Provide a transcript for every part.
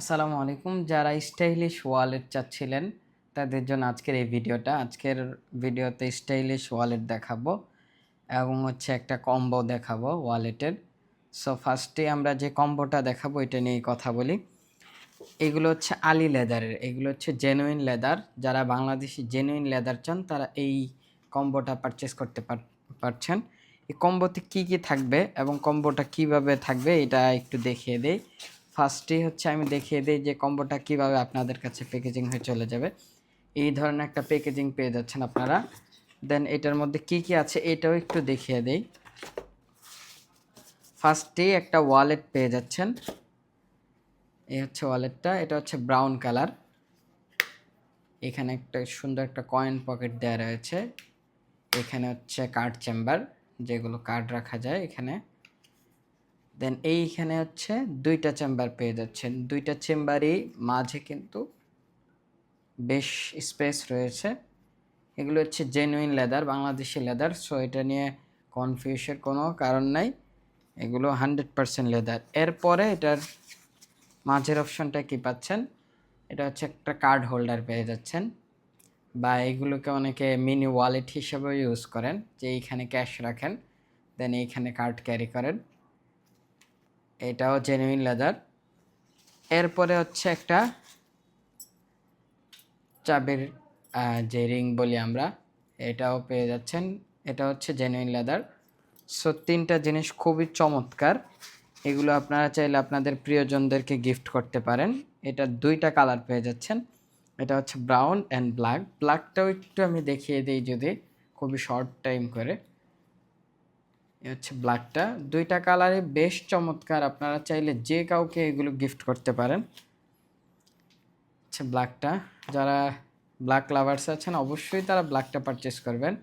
আসসালামু আলাইকুম। যারা স্টাইলিশ ওয়ালেট চাচ্ছিলেন, তাদের জন্য আজকের এই ভিডিওটা। আজকের ভিডিওতে স্টাইলিশ ওয়ালেট দেখাবো এবং হচ্ছে একটা কম্বো দেখাবো ওয়ালেটের। সো ফার্স্টে আমরা যে কম্বোটা দেখাবো, এটা নিয়ে কথা বলি। এগুলো হচ্ছে আলি লেদারের, এগুলো হচ্ছে জেনুইন লেদার যারা বাংলাদেশি জেনুইন লেদার চান, তারা এই কম্বোটা পারচেস করতে পার- পারছেন। এই কম্বোতে কি কি থাকবে এবং কম্বোটা কীভাবে থাকবে, এটা একটু দেখিয়ে দেই। ফার্স্টে হচ্ছে আমি দেখিয়ে দিই যে কম্বোটা কীভাবে আপনাদের কাছে প্যাকেজিং হয়ে চলে যাবে। এই ধরনের একটা প্যাকেজিং পেয়ে যাচ্ছেন আপনারা। দেন এটার মধ্যে কি কি আছে এটাও একটু দেখিয়ে দেই। ফার্স্টেই একটা ওয়ালেট পেয়ে যাচ্ছেন। এই হচ্ছে ওয়ালেটটা এটা হচ্ছে ব্রাউন কালার এখানে একটা সুন্দর একটা কয়েন পকেট দেওয়া রয়েছে। এখানে হচ্ছে কার্ড চেম্বার যেগুলো কার্ড রাখা যায় এখানে। দেন এইখানে হচ্ছে দুইটা চেম্বার পেয়ে যাচ্ছেন। দুইটা চেম্বারই মাঝে কিন্তু বেশ স্পেস রয়েছে। এগুলো হচ্ছে genuine leather Bangladeshi leather so এটা নিয়ে কনফিউসের কোনো কারণ নাই। এগুলো হান্ড্রেড পারসেন্ট লেদার এরপরে এটার মাঝের অপশনটা কি পাচ্ছেন? এটা হচ্ছে একটা কার্ড হোল্ডার পেয়ে যাচ্ছেন। বা এগুলোকে অনেকে মিনি ওয়ালেট হিসেবেও ইউজ করেন, যে এইখানে ক্যাশ রাখেন দেন এইখানে কার্ড ক্যারি করেন। এটাও জেনুইন লেদার এরপরে হচ্ছে একটা চাবির যে রিং বলি আমরা, এটাও পেয়ে যাচ্ছেন। এটা হচ্ছে জেনুইন লেদার সো তিনটা জিনিস খুবই চমৎকার। এগুলো আপনারা চাইলে আপনাদের প্রিয়জনদেরকে গিফট করতে পারেন। এটা দুইটা কালার পেয়ে যাচ্ছেন। এটা হচ্ছে ব্রাউন অ্যান্ড ব্ল্যাক ব্ল্যাকটাও একটু আমি দেখিয়ে দিই যদি, খুবই শর্ট টাইম করে। হচ্ছে ব্ল্যাকটা দুইটা কালারে বেশ চমৎকার আপনারা চাইলে যে কাউকে এগুলো গিফট করতে পারেন। হচ্ছে ব্ল্যাকটা যারা ব্ল্যাক লাভার্স আছেন, অবশ্যই তারা ব্ল্যাকটা পারচেস করবেন।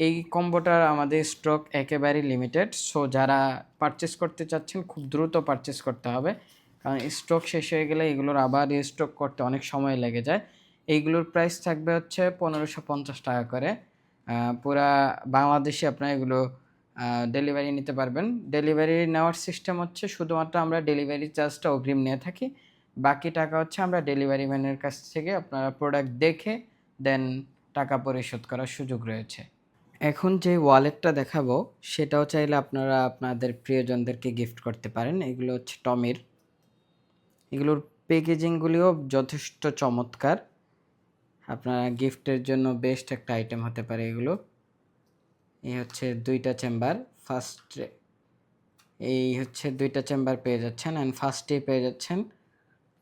এই কম্বোটার আমাদের স্টক একেবারেই লিমিটেড সো যারা পারচেস করতে চাচ্ছেন, খুব দ্রুত পারচেস করতে হবে। কারণ স্টক শেষ হয়ে গেলে এগুলোর আবার স্টক করতে অনেক সময় লেগে যায়। এইগুলোর প্রাইস থাকবে হচ্ছে পনেরোশো পঞ্চাশ টাকা করে। পুরা বাংলাদেশে আপনারা এগুলো ডেলিভারি নিতে পারবেন। ডেলিভারি নেওয়ার সিস্টেম হচ্ছে শুধুমাত্র আমরা ডেলিভারি চার্জটা অগ্রিম নিয়ে থাকি। বাকি টাকা হচ্ছে আমরা ডেলিভারি ম্যানের কাছ থেকে আপনারা প্রোডাক্ট দেখে দেন টাকা পরিশোধ করার সুযোগ রয়েছে। এখন যে ওয়ালেটটা দেখাবো, সেটাও চাইলে আপনারা আপনাদের প্রিয়জনদেরকে গিফট করতে পারেন। এগুলো হচ্ছে টমির। এগুলোর প্যাকেজিংগুলিও যথেষ্ট চমৎকার। আপনারা গিফটের জন্য বেস্ট একটা আইটেম হতে পারে এগুলো। এই হচ্ছে দুইটা চেম্বার ফার্স্ট এই হচ্ছে দুইটা চেম্বার পেয়ে যাচ্ছেন অ্যান্ড ফার্স্টে পেয়ে যাচ্ছেন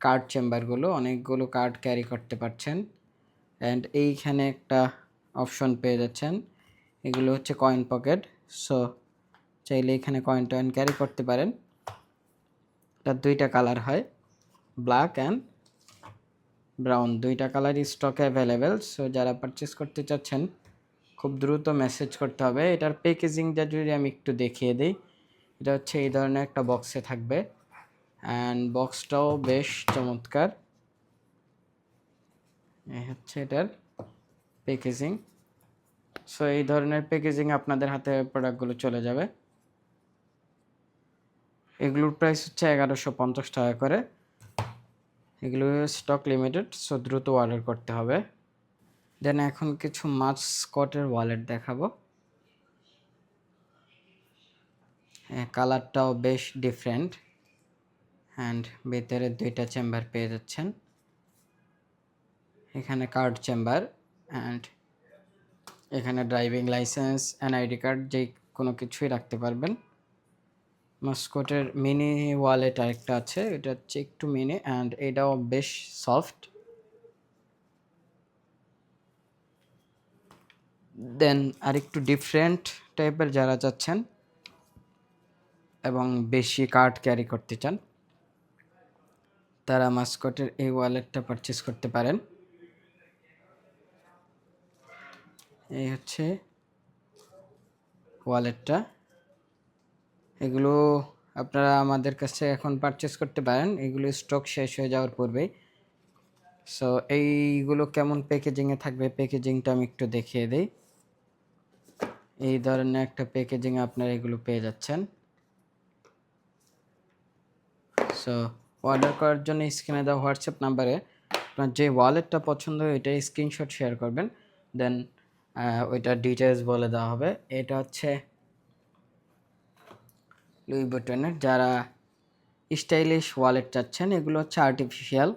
কার্ড চেম্বারগুলো অনেকগুলো কার্ড ক্যারি করতে পারছেন। অ্যান্ড এইখানে একটা অপশন পেয়ে যাচ্ছেন, এগুলো হচ্ছে কয়েন পকেট সো চাইলে এখানে কয়েন টয়েন ক্যারি করতে পারেন। এটা দুইটা কালার হয় ব্ল্যাক অ্যান্ড ব্রাউন দুইটা কালারই স্টকে অ্যাভেলেবেল সো যারা পারচেস করতে চাচ্ছেন খুব দ্রুত মেসেজ করতে হবে। এটার প্যাকেজিংটা যদি আমি একটু দেখিয়ে দিই, এটা হচ্ছে এই ধরনের একটা বক্সে থাকবে। অ্যান্ড বক্সটাও বেশ চমৎকার। এই হচ্ছে এটার প্যাকেজিং সো এই ধরনের প্যাকেজিং আপনাদের হাতে প্রোডাক্টগুলো চলে যাবে। এগুলোর প্রাইস হচ্ছে এগারোশো পঞ্চাশ টাকা করে। এগুলো স্টক লিমিটেড সো দ্রুত অর্ডার করতে হবে। দেন এখন কিছু মাছ স্কটের ওয়ালেট দেখাবো। হ্যাঁ কালারটাও বেশ ডিফারেন্ট অ্যান্ড ভিতরে দুইটা চেম্বার পেয়ে যাচ্ছেন। এখানে কার্ড চেম্বার অ্যান্ড এখানে ড্রাইভিং লাইসেন্স এনআইডি কার্ড যে কোনো কিছুই রাখতে পারবেন। মাস্কটের মিনি ওয়ালেট আরেকটা আছে, এটা হচ্ছে একটু মিনি অ্যান্ড এটাও বেশ সফট দেন আরেকটু ডিফারেন্ট টাইপের যারা যাচ্ছেন এবং বেশি কার্ড ক্যারি করতে চান, তারা মাস্কটের এই ওয়ালেটটা পারচেস করতে পারেন। এই হচ্ছে ওয়ালেটটা এগুলো আপনারা আমাদের কাছে এখন পারচেস করতে পারেন। এগুলো স্টক শেষ হয়ে যাওয়ার পূর্বেই। সো এইগুলো কেমন প্যাকেজিংয়ে থাকবে? প্যাকেজিংটা আমি একটু দেখিয়ে দিই। এই ধরনের একটা প্যাকেজিং আপনারা এগুলো পেয়ে যাচ্ছেন। সো অর্ডার করার জন্য স্ক্রিনে দেওয়া হোয়াটসঅ্যাপ নাম্বারে আপনার যে ওয়ালেটটা পছন্দ হয়, ওইটার স্ক্রিনশট শেয়ার করবেন। দেন ওইটার ডিটেলস বলে দেওয়া হবে। এটা হচ্ছে লুই বুটনের যারা স্টাইলিশ ওয়ালেট চাচ্ছেন, এগুলো হচ্ছে আর্টিফিশিয়াল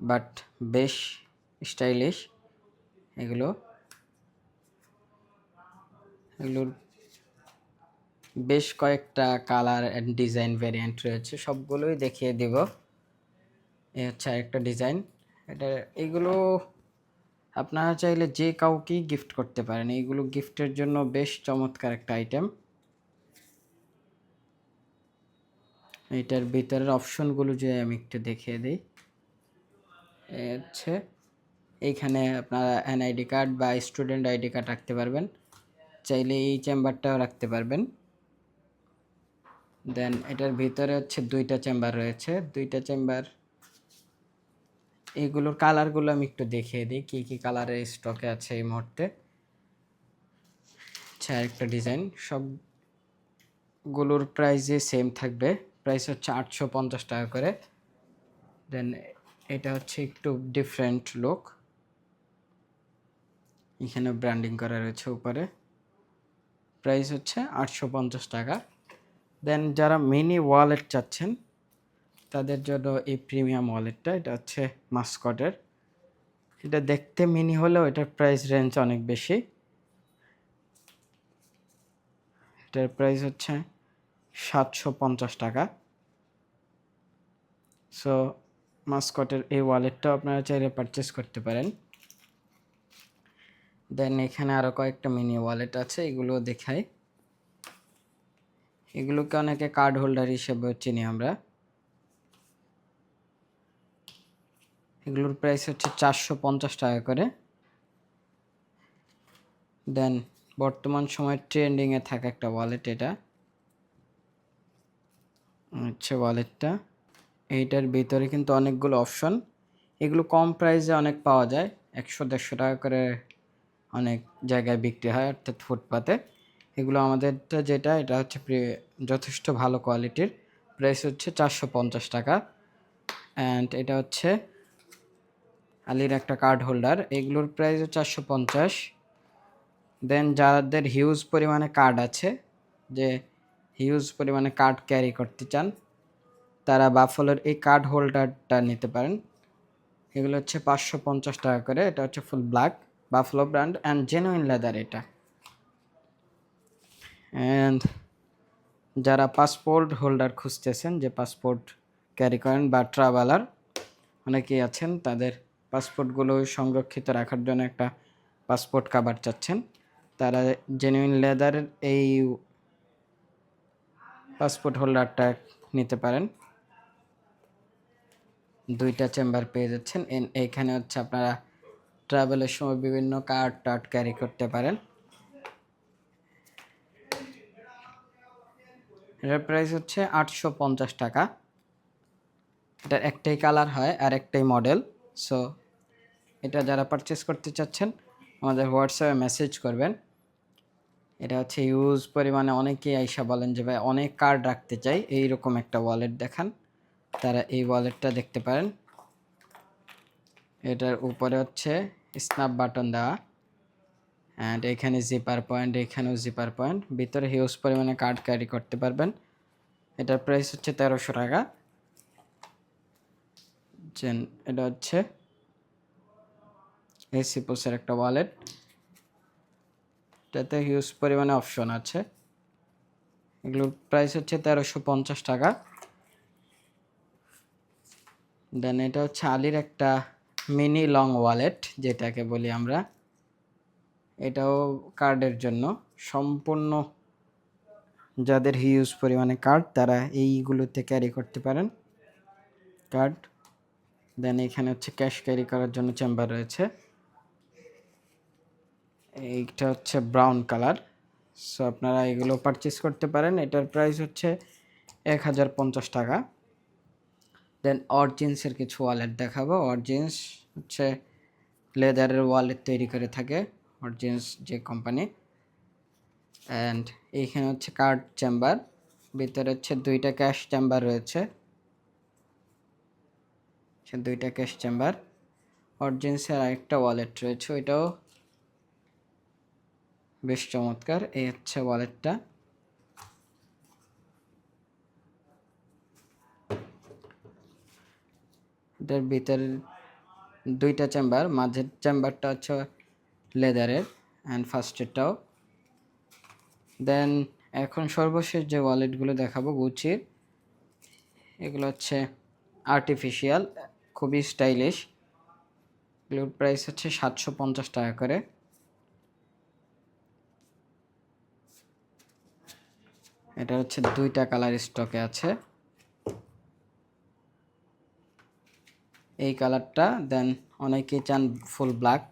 বাট বেশ স্টাইলিশ এগুলো। এগুলোর বেশ কয়েকটা কালার অ্যান্ড ডিজাইন ভ্যারিয়েন্ট রয়েছে, সবগুলোই দেখিয়ে দিব। এ হচ্ছে আরেকটা ডিজাইন এটা, এগুলো আপনারা চাইলে যে কাউকেই গিফট করতে পারেন এইগুলো গিফটের জন্য বেশ চমৎকার একটা আইটেম এটার ভিতরের অপশনগুলো যে আমি একটু দেখিয়ে দিই। এ হচ্ছে, এইখানে আপনারা এনআইডি কার্ড বা স্টুডেন্ট আইডি কার্ড রাখতে পারবেন। চাইলে এই চেম্বারটাও রাখতে পারবেন। দেন এটার ভিতরে হচ্ছে দুইটা চেম্বার রয়েছে। দুইটা চেম্বার, এগুলোর কালারগুলো আমি একটু দেখিয়ে দিই, কী কী কালারের স্টকে আছে এই মুহূর্তে। আচ্ছা একটা ডিজাইন, সবগুলোর প্রাইসে সেম থাকবে। প্রাইস হচ্ছে আটশো পঞ্চাশ টাকা করে। দেন এটা হচ্ছে একটু ডিফারেন্ট লুক এখানে ব্র্যান্ডিং করা রয়েছে উপরে। প্রাইস হচ্ছে আটশো পঞ্চাশ টাকা। দেন যারা মিনি ওয়ালেট চাচ্ছেন, তাদের জন্য এই প্রিমিয়াম ওয়ালেটটা এটা হচ্ছে মাস্কটের এটা দেখতে মিনি হলেও এটার প্রাইস রেঞ্জ অনেক বেশি। এটার প্রাইস হচ্ছে সাতশো পঞ্চাশ টাকা। সো মাস্কটের এই ওয়ালেটটাও আপনারা চাইলে পারচেস করতে পারেন। দেন এখানে আরও কয়েকটা মিনি ওয়ালেট আছে এগুলো দেখাই। এগুলোকে অনেকে কার্ড হোল্ডার হিসেবেও চিনি আমরা। এগুলোর প্রাইস হচ্ছে চারশো পঞ্চাশ টাকা করে। দেন বর্তমান সময় ট্রেন্ডিংয়ে থাকা একটা ওয়ালেট এটা। হচ্ছে ওয়ালেটটা এইটার ভিতরে কিন্তু অনেকগুলো অপশন এগুলো কম প্রাইসে অনেক পাওয়া যায়, একশো দেড়শো টাকা করে অনেক জায়গায় বিক্রি হয়, অর্থাৎ ফুটপাতে। এগুলো আমাদেরটা যেটা, এটা হচ্ছে যথেষ্ট ভালো কোয়ালিটির। প্রাইস হচ্ছে চারশো পঞ্চাশ টাকা। অ্যান্ড এটা হচ্ছে আলির একটা কার্ড হোল্ডার। এগুলোর প্রাইস চারশো পঞ্চাশ। দেন যাদের হিউজ পরিমাণে কার্ড আছে, যে হিউজ পরিমাণে কার্ড ক্যারি করতে চান, তারা বাফলোর এই কার্ড হোল্ডারটা নিতে পারেন। এগুলো হচ্ছে পাঁচশো পঞ্চাশ টাকা করে, এটা হচ্ছে full black buffalo brand and genuine leather এটা। অ্যান্ড যারা পাসপোর্ট হোল্ডার খুঁজতেছেন, যে পাসপোর্ট ক্যারি করেন বা ট্রাভেলার অনেকেই আছেন, তাদের পাসপোর্টগুলো সংরক্ষিত রাখার জন্য একটা পাসপোর্ট কাভার চাচ্ছেন। তারা জেনুইন লেদারের এই পাসপোর্ট হোল্ডারটা নিতে পারেন। দুইটা চেম্বার পেয়ে যাচ্ছেন। এইখানে হচ্ছে আপনারা ট্রাভেলের সময় বিভিন্ন কার্ড টার্ড ক্যারি করতে পারেন। এটার প্রাইস হচ্ছে আটশো পঞ্চাশ টাকা। এটার একটাই কালার হয় আর একটাই মডেল। সো, এটা যারা পারচেস করতে চাচ্ছেন, আমাদের হোয়াটসঅ্যাপে মেসেজ করবেন। এটা হচ্ছে ইউজ পরিমাণে অনেকেই আইসা বলেন যে, ভাই, অনেক কার্ড রাখতে চাই। এইরকম একটা ওয়ালেট দেখান। তারা এই ওয়ালেটটা দেখতে পারেন। এটার উপরে হচ্ছে স্ন্যাপ বাটন দেওয়া। অ্যান্ড এখানে জিপার পয়েন্ট এখানেও জিপার পয়েন্ট ভিতরে হিউজ পরিমাণে কার্ড ক্যারি করতে পারবেন। এটার প্রাইস হচ্ছে তেরোশো টাকা। চেন এটা হচ্ছে এসি পোসের একটা ওয়ালেট এটাতে হিউজ পরিমাণে অপশন আছে। এগুলোর প্রাইস হচ্ছে তেরোশো পঞ্চাশ টাকা। দেন এটা হচ্ছে আলির একটা মিনি লং ওয়ালেট যেটাকে বলি আমরা, এটাও কার্ডের জন্য। সম্পূর্ণ যাদের হিউজ পরিমাণে কার্ড, তারা এইগুলোতে ক্যারি করতে পারেন। কার্ড, দেন এখানে হচ্ছে ক্যাশ ক্যারি করার জন্য চেম্বার রয়েছে। এইটা হচ্ছে ব্রাউন কালার। সো আপনারা এগুলো পারচেস করতে পারেন। এটার প্রাইস হচ্ছে এক হাজার পঞ্চাশ টাকা। দেন অরজিন্সের কিছু ওয়ালেট দেখাবো। অরজিন্স হচ্ছে লেদারের ওয়ালেট তৈরি করে থাকে। অরজিন্স যে কোম্পানি অ্যান্ড এইখানে হচ্ছে কার্ড চেম্বার ভিতরে হচ্ছে দুইটা ক্যাশ চেম্বার রয়েছে। দুইটা ক্যাশ চেম্বার অরিজিন্সের আরেকটা ওয়ালেট রয়েছে। ওইটাও বেশ চমৎকার। এই হচ্ছে ওয়ালেটটা এটার ভিতরে দুইটা চেম্বার মাঝের চেম্বারটা হচ্ছে লেদারের অ্যান্ড ফার্স্টেরটাও দেন এখন সর্বশেষ যে ওয়ালেটগুলো দেখাবো গুচির এগুলো হচ্ছে আর্টিফিশিয়াল খুবই স্টাইলিশ এগুলোর প্রাইস হচ্ছে সাতশো পঞ্চাশ টাকা করে। এটা হচ্ছে দুইটা কালার স্টকে আছে। এই কালারটা দেন অনেকেই চান ফুল ব্ল্যাক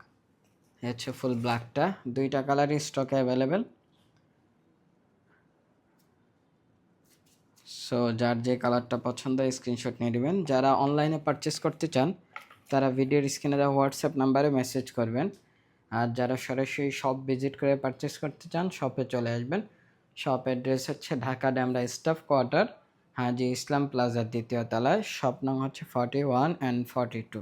হচ্ছে ফুল ব্ল্যাকটা দুইটা কালারই স্টকে অ্যাভেলেবেল সো যার যে কালারটা পছন্দ স্ক্রিনশট নিয়ে নেবেন। যারা অনলাইনে পারচেস করতে চান, তারা ভিডিওর স্ক্রিনে হোয়াটসঅ্যাপ নাম্বারে মেসেজ করবেন। আর যারা সরাসরি শপ ভিজিট করে পারচেস করতে চান শপে চলে আসবেন। শপ অ্যাড্রেস হচ্ছে ঢাকা ড্যামরা স্টাফ কোয়ার্টার। হাজি ইসলাম প্লাজার দ্বিতীয় তলায় শপ নং হচ্ছে forty one and forty two